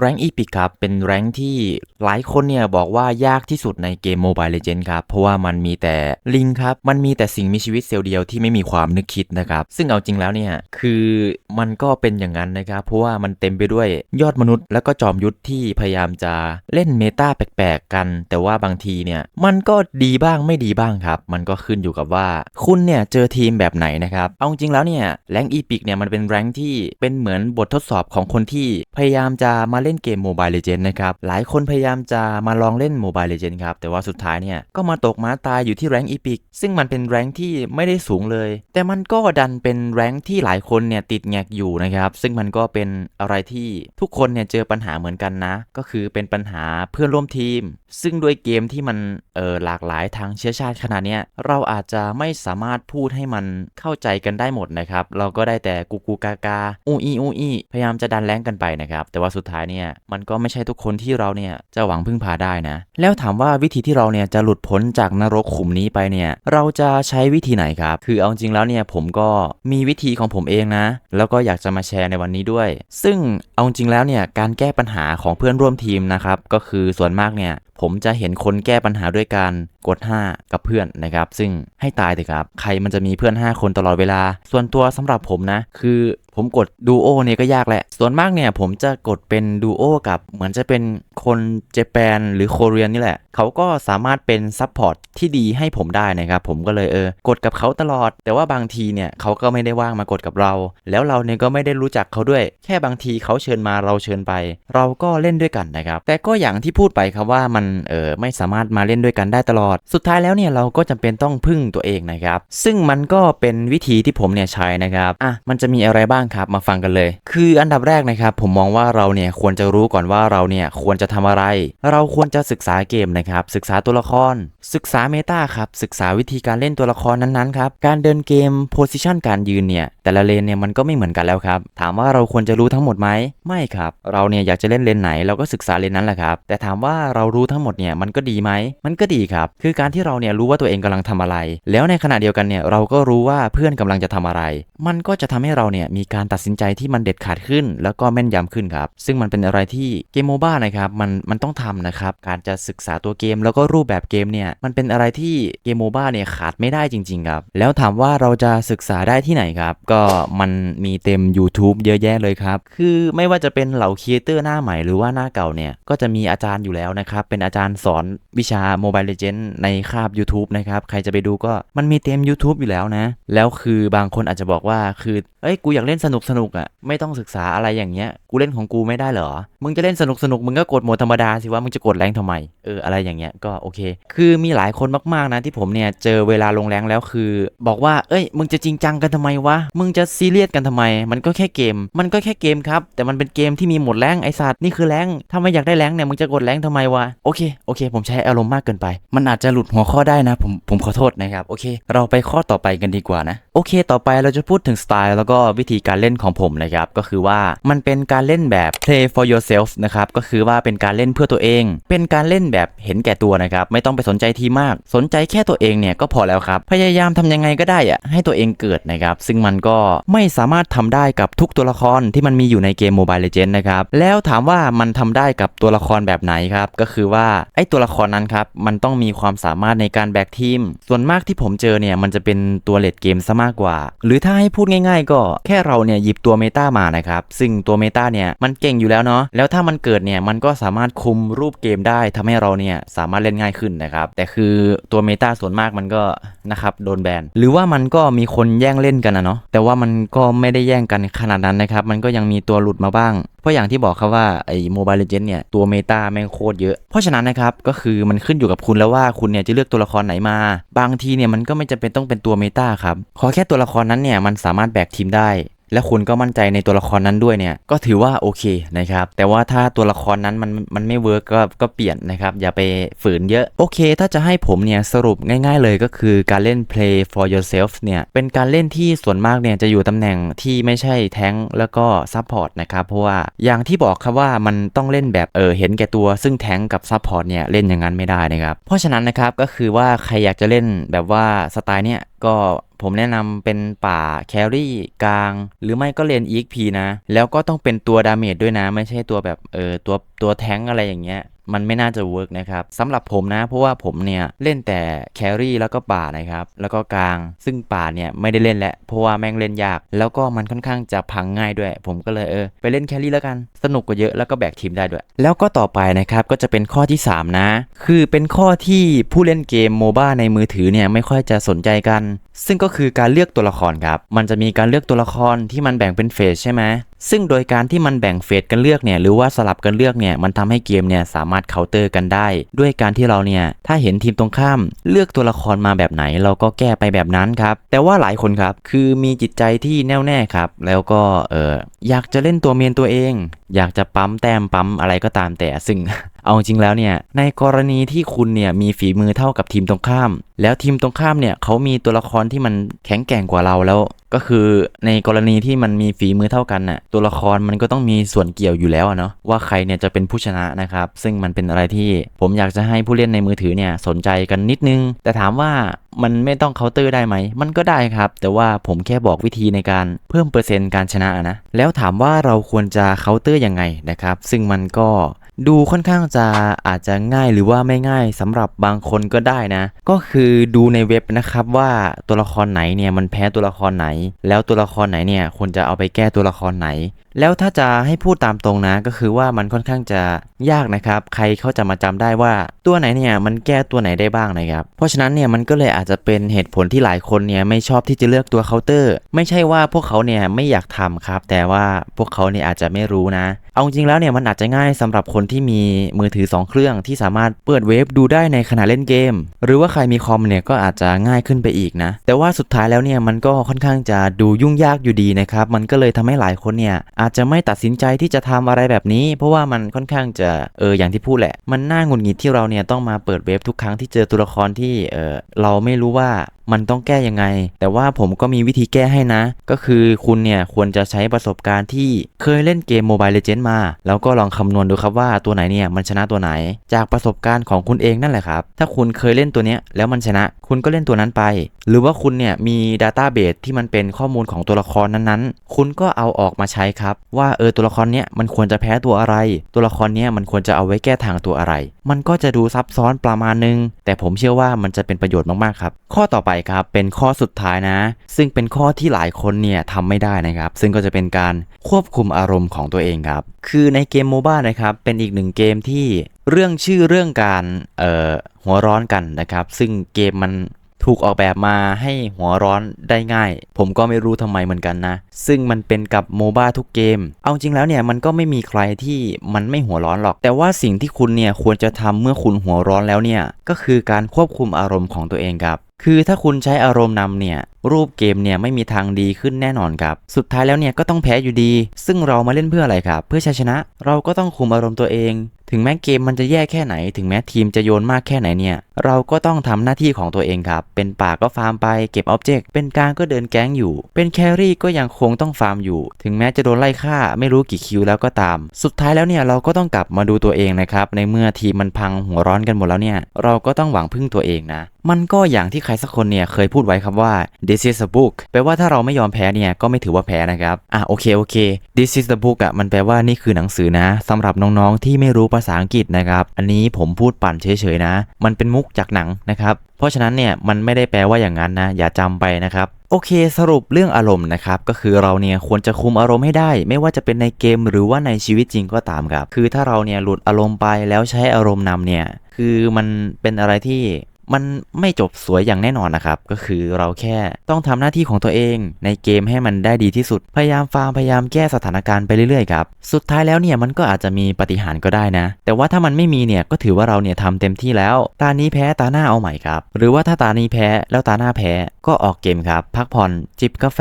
แรงอีพิกครับ เป็นแรงที่หลายคนเนี่ยบอกว่ายากที่สุดในเกม Mobile Legends ครับ เพราะว่ามันมีแต่ลิงครับ มันมีแต่สิ่งมีชีวิตเซลล์เดียวที่ไม่มีความนึกคิดนะครับ ซึ่งเอาจริงแล้วเนี่ย คือมันก็เป็นอย่างนั้นนะครับ เพราะว่ามันเต็มไปด้วยยอดมนุษย์ แล้วก็จอมยุทธที่พยายามจะเล่นเมตาแปลกๆกัน แต่ว่าบางทีเนี่ยมันก็ดีบ้างไม่ดีบ้างครับ มันก็ขึ้นอยู่กับว่า คุณเนี่ยเจอทีมแบบไหนนะครับ เอาจริงแล้วเนี่ยแรงอีพิกเนี่ยมันเป็นแรงที่เป็นเหมือนบททดสอบของคนที่พยายามจะมาเล่นเกม Mobile Legends นะครับ หลายคนพยายามจะมาลองเล่น Mobile Legends ครับ แต่ว่าสุดท้ายเนี่ย ก็มาตกม้าตายอยู่ที่แรงอีพิกซึ่งมันเป็นแรงที่ไม่ได้สูงเลย แต่มันก็ดันเป็นแรงที่หลายคนเนี่ยติดแงกอยู่นะครับ ซึ่งมันก็เป็นอะไรที่ทุกคนเนี่ยเจอปัญหาเหมือนกันนะ ก็คือเป็นปัญหาเพื่อนร่วมทีม ซึ่งด้วยเกมที่มันเออหลากหลายทางเชื้อชาติขนาดเนี้ยเราอาจจะไม่สามารถพูดให้มันเข้าใจกันได้หมดนะครับ เราก็ได้แต่กูกูกากาอูอีอูอีพยายามจะดันแรงกันไปนะครับ แต่ว่าสุดท้ายเนี่ยมันก็ไม่ใช่ทุกคนที่เราเนี่ยจะหวังพึ่งพาได้นะ แล้วถามว่าวิธีที่เราเนี่ยจะหลุดพ้นจากนรกขุมนี้ไปเนี่ยเราจะใช้วิธีไหนครับ คือเอาจริงแล้วเนี่ยผมก็มีวิธีของผมเองนะ แล้วก็อยากจะมาแชร์ในวันนี้ด้วย ซึ่งเอาจริงแล้วเนี่ยการแก้ปัญหาของเพื่อนร่วมทีมนะครับก็คือส่วนมากเนี่ยผมจะเห็นคนแก้ปัญหาด้วยการกด 5 กับเพื่อนนะครับ ซึ่งให้ตายเถอะครับ ใครมันจะมีเพื่อน 5 คนตลอดเวลา ส่วนตัวสำหรับผมนะ คือผมกดดูโอเนี่ยก็ยากแหละ ส่วนมากเนี่ยผมจะกดเป็นดูโอกับ เหมือนจะเป็นคนเจแปนหรือโคเรียนนี่แหละ เขาก็สามารถเป็นซัพพอร์ตที่ดีให้ผมได้นะครับ ผมก็เลยเออ กดกับเขาตลอด แต่ว่าบางทีเนี่ยเขาก็ไม่ได้ว่างมากดกับเรา แล้วเราเนี่ยก็ไม่ได้รู้จักเขาด้วย แค่บางทีเขาเชิญมาเราเชิญไป เราก็เล่นด้วยกันนะครับ แต่ก็อย่างที่พูดไปครับว่ามันเออไม่สามารถมาเล่นด้วยกันได้ตลอด สุดท้ายแล้วเนี่ยเราก็จำเป็นต้องพึ่งตัวเองนะครับ ซึ่งมันก็เป็นวิธีที่ผมเนี่ยใช้นะครับอะมันจะมีอะไรบ้างครับมาฟังกันเลย คืออันดับแรกนะครับ ผมมองว่าเราเนี่ยควรจะรู้ก่อนว่าเราเนี่ยควรจะทำอะไร เราควรจะศึกษาเกมนะครับศึกษาตัวละคร ศึกษาเมตาครับศึกษาวิธีการเล่นตัวละครนั้นๆครับการเดินเกมโพสิชันการยืนเนี่ยแต่ละเลนเนี่ยมันก็ไม่เหมือนกันแล้วครับ ถามว่าเราควรจะรู้ทั้งหมดไหมไม่ครับ เราเนี่ยอยากจะเล่นเลนไหนเราก็ศึกษาเลนนั้นแหละครับ แต่ถามว่าเรารู้ทั้งหมดเนี่ยมันก็ดีไหมมันก็ดีครับ คือการที่เราเนี่ยรู้ว่าตัวเองกำลังทำอะไร แล้วในขณะเดียวกันเนี่ยเราก็รู้ว่าเพื่อนกำลังจะทำอะไร มันก็จะทำให้เราเนี่ยมีการตัดสินใจที่มันเด็ดขาดขึ้น แล้วก็แม่นยำขึ้นครับ ซึ่งมันเป็นอะไรที่เกมโมบ้านะครับมันมันต้องทำนะครับการจะศึกษาตัวเกมแล้วก็รูปแบบเกมเนี่ยมันเป็นอะไรที่เกมโมบ้าเนี่ยขาดไม่ได้จริงๆครับแล้วถามว่าเราจะศึกษาได้ที่ไหนครับก็มันมีเต็ม YouTube เยอะแยะเลยครับคือไม่ว่าจะเป็นเหล่าครีเอเตอร์หน้าใหม่หรือว่าหน้าเก่าเนี่ยก็จะมีอาจารย์อยู่แล้วนะครับเป็นอาจารย์สอนวิชา Mobile Legends ในคาบ YouTube นะครับ ใครจะไปดูก็มันมีเต็ม YouTube อยู่แล้วนะ แล้วคือบางคนอาจจะบอกว่าคือเอ้ยกูอยากเล่นสนุกสนุกอะ่ะไม่ต้องศึกษาอะไรอย่างเงี้ย กูเล่นของกูไม่ได้เหรอ มึงจะเล่นสนุกสนุกมึงก็กดโหมดธรรมดาสิว่ามึงจะกดแรงทำไมเอออะไรอย่างเงี้ยก็โอเค คือมีหลายคนมากๆนะที่ผมเนี่ยเจอเวลาลงแรงแล้วคือ บอกว่าเอ้ย มึงจะจริงจังกันทำไมวะมึงจะซีเรียสกันทำไม มันก็แค่เกม มันก็แค่เกมครับแต่มันเป็นเกมที่มีหมดแรงไอสัตว์นี่คือแรงถ้าไม่อยากได้แรงเนี่ยมึงจะกดแรงทำไมวะโอเคโอเค ผมใช้อารมณ์มากเกินไป มันอาจจะหลุดหัวข้อได้นะ ผมผมขอโทษนะครับโอเค เราไปข้อต่อไปกันดีกว่านะ โอเค ต่อไปเราจะพูดถึงสไตล์แล้วก็วิธีการเล่นของผมนะครับ ก็คือว่ามันเป็นการเล่นแบบ play for yourself นะครับก็คือว่าเป็นการเล่นเพื่อตัวเอง เป็นการเล่นแบบเห็นแก่ตัวนะครับไม่ต้องไปสนใจทีมมาก สนใจแค่ตัวเองเนี่ยก็พอแล้วครับ พยายามทำยังไงก็ได้อะให้ตัวเองเกิดนะครับ ซึ่งมันก็ไม่สามารถทำได้กับทุกตัวละครที่มันมีอยู่ในเกม Mobile Legends นะครับแล้วถามว่ามันทำได้กับตัวละครแบบไหนครับก็คือว่าไอ้ตัวละครนั้นครับมันต้องมีความสามารถในการแบกทีม ส่วนมากที่ผมเจอเนี่ยมันจะเป็นตัวเลดเกมซะมากกว่า หรือถ้าให้พูดง่าย ๆ ก็แค่เราเนี่ยหยิบตัวเมตามานะครับ ซึ่งตัวเมตาเนี่ยมันเก่งอยู่แล้วเนาะแล้วถ้ามันเกิดเนี่ยมันก็สามารถคุมรูปเกมได้ทำให้เราเนี่ยสามารถเล่นง่ายขึ้นนะครับ แต่คือตัวเมตาส่วนมากมันก็นะครับโดนแบนหรือว่ามันก็มีคนแย่งเล่นกันนะเนาะแต่ว่ามันก็ไม่ได้แย่งกันขนาดนั้นนะครับ มันก็ยังมีตัวหลุดมาบ้าง เพราะอย่างที่บอกครับว่าไอ้โมบายเลเจนด์เนี่ยตัวเมตาแม่งโคตรเยอะ เพราะฉะนั้นนะครับก็คือมันขึ้นอยู่กับคุณแล้วว่าคุณเนี่ยจะเลือกตัวละครไหนมา บางทีเนี่ยมันก็ไม่จำเป็นต้องเป็นตัวเมตาครับขอแค่ตัวละครนั้นเนี่ยมันสามารถแบกทีมได้ และคุณก็มั่นใจในตัวละครนั้นด้วยเนี่ยก็ถือว่าโอเคนะครับแต่ว่าถ้าตัวละครนั้นมันมันไม่เวิร์กก็ก็เปลี่ยนนะครับอย่าไปฝืนเยอะโอเค ถ้าจะให้ผมเนี่ยสรุปง่าย ๆ เลยก็คือการเล่น play for yourself เนี่ยเป็นการเล่นที่ส่วนมากเนี่ยจะอยู่ตำแหน่งที่ไม่ใช่แท้งแล้วก็ซัพพอร์ตนะครับเพราะว่าอย่างที่บอกครับว่ามันต้องเล่นแบบเออเห็นแก่ตัวซึ่งแท้งกับซัพพอร์ตเนี่ยเล่นอย่างนั้นไม่ได้นะครับเพราะฉะนั้นนะครับก็คือว่าใครอยากจะเล่นแบบว่าสไตล์เนี่ย ก็ผมแนะนำเป็นป่าแครี่กลาง หรือไม่ก็เลน EXP นะ แล้วก็ต้องเป็นตัวดาเมจด้วยนะ ไม่ใช่ตัวแบบเออตัวตัวแท้งอะไรอย่างเงี้ย มันไม่น่าจะเวิร์กนะครับสำหรับผมนะ เพราะว่าผมเนี่ยเล่นแต่แครี่แล้วก็ป่านะครับแล้วก็กลางซึ่งป่าเนี่ยไม่ได้เล่นแล้วเพราะว่าแม่งเล่นยาก แล้วก็มันค่อนข้างจะพังง่ายด้วย ผมก็เลยเออไปเล่นแครี่แล้วกันสนุกกว่าเยอะแล้วก็แบกทีมได้ด้วย แล้วก็ต่อไปนะครับก็จะเป็นข้อที่ 3 นะ คือเป็นข้อที่ผู้เล่นเกมโมบ้าในมือถือเนี่ยไม่ค่อยจะสนใจกันซึ่งก็คือการเลือกตัวละครครับ มันจะมีการเลือกตัวละครที่มันแบ่งเป็นเฟสใช่ไหมซึ่งโดยการที่มันแบ่งเฟสกันเลือกเนี่ยหรือว่าสลับกันเลือกเนี่ยมันทำให้เกมเนี่ยสามารถเคาน์เตอร์กันได้ ด้วยการที่เราเนี่ยถ้าเห็นทีมตรงข้ามเลือกตัวละครมาแบบไหน เราก็แก้ไปแบบนั้นครับ แต่ว่าหลายคนครับคือมีจิตใจที่แน่วแน่ครับ แล้วก็เอออยากจะเล่นตัวเมนตัวเอง อยากจะปั๊มแต้มปั๊มอะไรก็ตามแต่ซึ่งเอาจริงแล้วเนี่ยในกรณีที่คุณเนี่ยมีฝีมือเท่ากับทีมตรงข้ามแล้วทีมตรงข้ามเนี่ยเขามีตัวละครที่มันแข็งแกร่งกว่าเราแล้ว ก็คือในกรณีที่มันมีฝีมือเท่ากันน่ะตัวละครมันก็ต้องมีส่วนเกี่ยวอยู่แล้วเนาะว่าใครเนี่ยจะเป็นผู้ชนะนะครับ ซึ่งมันเป็นอะไรที่ผมอยากจะให้ผู้เล่นในมือถือเนี่ยสนใจกันนิดนึง แต่ถามว่ามันไม่ต้องเคาน์เตอร์ได้ไหม มันก็ได้ครับ แต่ว่าผมแค่บอกวิธีในการเพิ่มเปอร์เซ็นต์การชนะนะ แล้วถามว่าเราควรจะเคาน์เตอร์ยังไงนะครับ ซึ่งมันก็ ดูค่อนข้างจะอาจจะง่ายหรือว่าไม่ง่ายสำหรับบางคนก็ได้นะ ก็คือดูในเว็บนะครับว่าตัวละครไหนเนี่ยมันแพ้ตัวละครไหน แล้วตัวละครไหนเนี่ยควรจะเอาไปแก้ตัวละครไหน แล้วถ้าจะให้พูดตามตรงนะ ก็คือว่ามันค่อนข้างจะยากนะครับ ใครเขาจะมาจำได้ว่าตัวไหนเนี่ยมันแก้ตัวไหนได้บ้างนะครับ เพราะฉะนั้นเนี่ยมันก็เลยอาจจะเป็นเหตุผลที่หลายคนเนี่ยไม่ชอบที่จะเลือกตัวเคาน์เตอร์ ไม่ใช่ว่าพวกเขาเนี่ยไม่อยากทำครับ แต่ว่าพวกเขาเนี่ยอาจจะไม่รู้นะ เอาจริงแล้วเนี่ยมันอาจจะง่ายสำหรับคนที่มีมือถือ 2 เครื่องที่สามารถเปิดเว็บดูได้ในขณะเล่นเกม หรือว่าใครมีคอมเนี่ยก็อาจจะง่ายขึ้นไปอีกนะ แต่ว่าสุดท้ายแล้วเนี่ยมันก็ค่อนข้างจะดูยุ่งยากอยู่ดีนะครับ มันก็เลยทำให้หลายคนเนี่ยอาจจะไม่ตัดสินใจที่จะทำอะไรแบบนี้ เพราะว่ามันค่อนข้างจะเอออย่างที่พูดแหละ มันน่าหงุดหงิดที่เราเนี่ยต้องมาเปิดเว็บทุกครั้งที่เจอตัวละครที่เออเราไม่รู้ว่ามันต้องแก้ยังไง แต่ว่าผมก็มีวิธีแก้ให้นะ ก็คือคุณเนี่ยควรจะใช้ประสบการณ์ที่เคยเล่นเกม Mobile Legends มา แล้วก็ลองคำนวณดูครับว่าตัวไหนเนี่ยมันชนะตัวไหน จากประสบการณ์ของคุณเองนั่นแหละครับ ถ้าคุณเคยเล่นตัวเนี้ยแล้วมันชนะ คุณก็เล่นตัวนั้นไป หรือว่าคุณเนี่ยมี Database ที่มันเป็นข้อมูลของตัวละครนั้นๆ คุณก็เอาออกมาใช้ครับ ว่าเออตัวละครเนี้ยมันควรจะแพ้ตัวอะไร ตัวละครเนี้ยมันควรจะเอาไว้แก้ทางตัวอะไร มันก็จะดูซับซ้อนประมาณนึง แต่ผมเชื่อว่ามันจะเป็นประโยชน์มากๆครับ ข้อต่อไปครับเป็นข้อสุดท้ายนะ ซึ่งเป็นข้อที่หลายคนเนี่ยทำไม่ได้นะครับ ซึ่งก็จะเป็นการควบคุมอารมณ์ของตัวเองครับ คือในเกมโมบ้านะครับเป็นอีกหนึ่งเกมที่เรื่องชื่อเรื่องการเอ่อหัวร้อนกันนะครับ ซึ่งเกมมัน ถูกออกแบบมาให้หัวร้อนได้ง่าย ผมก็ไม่รู้ทำไมเหมือนกันนะ ซึ่งมันเป็นกับโมบ้าทุกเกม เอาจริงแล้วเนี่ยมันก็ไม่มีใครที่มันไม่หัวร้อนหรอก แต่ว่าสิ่งที่คุณเนี่ยควรจะทำเมื่อคุณหัวร้อนแล้วเนี่ยก็คือการควบคุมอารมณ์ของตัวเองครับคือถ้าคุณใช้อารมณ์นำเนี่ย รูปเกมเนี่ยไม่มีทางดีขึ้นแน่นอนครับ สุดท้ายแล้วเนี่ยก็ต้องแพ้อยู่ดี ซึ่งเรามาเล่นเพื่ออะไรครับ เพื่อชัยชนะเราก็ต้องคุมอารมณ์ตัวเอง ถึงแม้เกมมันจะแย่แค่ไหน ถึงแม้ทีมจะโยนมากแค่ไหนเนี่ย เราก็ต้องทำหน้าที่ของตัวเองครับ เป็นป่าก็ฟาร์มไปเก็บออบเจกต์ เป็นกลางก็เดินแก๊งอยู่ เป็นแครี่ก็ยังคงต้องฟาร์มอยู่ ถึงแม้จะโดนไล่ฆ่าไม่รู้กี่คิวแล้วก็ตาม สุดท้ายแล้วเนี่ยเราก็ต้องกลับมาดูตัวเองนะครับ ในเมื่อทีมมันพังหัวร้อนกันหมดแล้วเนี่ย เราก็ต้องหวังพึ่งตัวเองนะ มันก็อย่างที่ใครสักคนเนี่ยเคยพูดไว้ครับว่า this is a book แปลว่าถ้าเราไม่ยอมแพ้เนี่ยก็ไม่ถือว่าแพ้นะครับอะโอเคโอเค this is the book อะมันแปลว่านี่คือหนังสือนะสำหรับน้องๆที่ไม่รู้ภาษาอังกฤษนะครับอันนี้ผมพูดปั่นเฉยๆนะ มันเป็นมุกจากหนังนะครับเพราะฉะนั้นเนี่ยมันไม่ได้แปลว่าอย่างนั้นนะอย่าจำไปนะครับโอเคสรุปเรื่องอารมณ์นะครับก็คือเราเนี่ยควรจะคุมอารมณ์ให้ได้ ไม่ว่าจะเป็นในเกมหรือว่าในชีวิตจริงก็ตามครับ คือถ้าเราเนี่ยหลุดอารมณ์ไปแล้วใช้อารมณ์นำเนี่ยคือมันเป็นอะไรที่ มันไม่จบสวยอย่างแน่นอนนะครับ ก็คือเราแค่ต้องทำหน้าที่ของตัวเองในเกมให้มันได้ดีที่สุด พยายามฟาร์มพยายามแก้สถานการณ์ไปเรื่อยๆครับ สุดท้ายแล้วเนี่ยมันก็อาจจะมีปฏิหารก็ได้นะ แต่ว่าถ้ามันไม่มีเนี่ยก็ถือว่าเราเนี่ยทำเต็มที่แล้ว ตานี้แพ้ตาหน้าเอาใหม่ครับ หรือว่าถ้าตานี้แพ้แล้วตาหน้าแพ้ก็ออกเกมครับ พักผ่อนจิบกาแฟ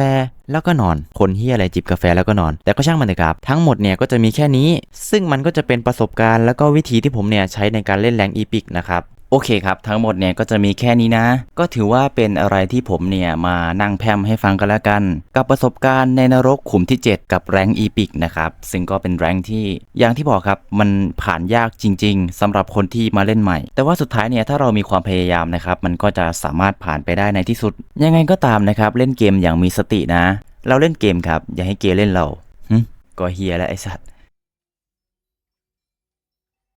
แล้วก็นอน คนที่อะไรจิบกาแฟแล้วก็นอน แต่ก็ช่างมันเถอะครับ ทั้งหมดเนี่ยก็จะมีแค่นี้ ซึ่งมันก็จะเป็นประสบการณ์แล้วก็วิธีที่ผมเนี่ยใช้ในการเล่นแรงอีพิกนะครับ โอเคครับ ทั้งหมดเนี่ยก็จะมีแค่นี้นะ ก็ถือว่าเป็นอะไรที่ผมเนี่ยมานั่งแพมให้ฟังกันแล้วกัน กับประสบการณ์ในนรกขุมที่ 7 กับแรงอีพิกนะครับ ซึ่งก็เป็นแรงที่อย่างที่บอกครับ มันผ่านยากจริง ๆสำหรับคนที่มาเล่นใหม่ แต่ว่าสุดท้ายเนี่ยถ้าเรามีความพยายามนะครับ มันก็จะสามารถผ่านไปได้ในที่สุด ยังไงก็ตามนะครับ เล่นเกมอย่างมีสตินะ เราเล่นเกมครับ อย่าให้เกมเล่นเราหึก็เฮียแล้วไอสัตว์